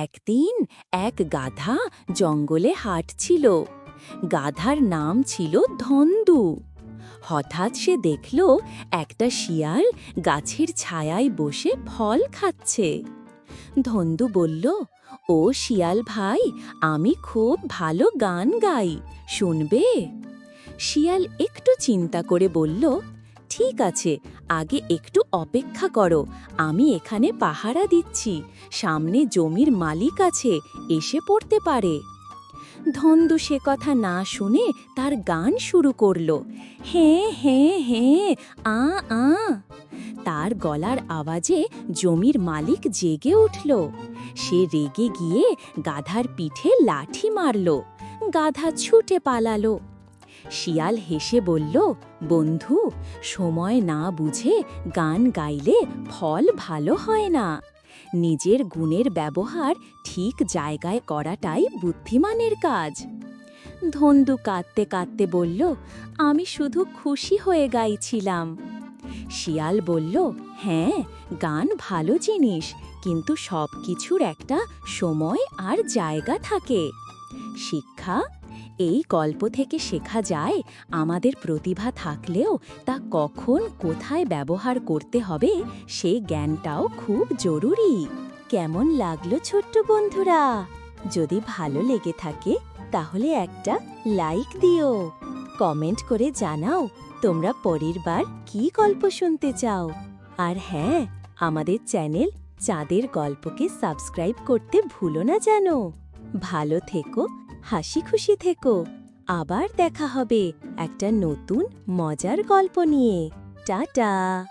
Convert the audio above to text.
একদিন এক গাধা জঙ্গলে হাঁটছিল। গাধার নাম ছিল ধন্দু। হঠাৎ সে দেখল একটা শিয়াল গাছের ছায়ায় বসে ফল খাচ্ছে। ধন্দু বলল, ও শিয়াল ভাই, আমি খুব ভালো গান গাই, শুনবে? শিয়াল একটু চিন্তা করে বলল, ঠিক আছে আগে একটু অপেক্ষা করো, আমি এখানে পাহারা দিচ্ছি, সামনে জমির মালিক আছে, এসে পড়তে পারে। ধন্দু সে কথা না শুনে তার গান শুরু করল হ্যাঁ হ্যাঁ হ্যাঁ আ আ। তার গলার আওয়াজে জমির মালিক জেগে উঠল। সে রেগে গিয়ে গাধার পিঠে লাঠি মারল, গাধা ছুটে পালালো। শিয়াল হেসে বলল, বন্ধু, সময় না বুঝে গান গাইলে ফল ভালো হয় না। নিজের গুণের ব্যবহার ঠিক জায়গায় করাটাই বুদ্ধিমানের কাজ। ধন্দু কাঁদতে কাঁদতে বলল, আমি শুধু খুশি হয়ে গাইছিলাম। শিয়াল বলল হ্যাঁ গান ভালো জিনিস, কিন্তু সব কিছুর একটা সময় আর জায়গা থাকে। শিক্ষা এই গল্প থেকে শেখা যায় আমাদের প্রতিভা থাকলেও তা কখন কোথায় ব্যবহার করতে হবে সেই জ্ঞানটাও খুব জরুরি। কেমন লাগল ছোট্ট বন্ধুরা? যদি ভালো লেগে থাকে তাহলে একটা লাইক দিও। কমেন্ট করে জানাও তোমরা পরের বার কি গল্প শুনতে চাও। আর হ্যাঁ আমাদের চ্যানেল চাঁদের গল্পকে সাবস্ক্রাইব করতে ভুলো না জানো ভালো থেকো হাসি খুশি থেকো। আবার দেখা হবে একটা নতুন মজার গল্প নিয়ে। টাটা!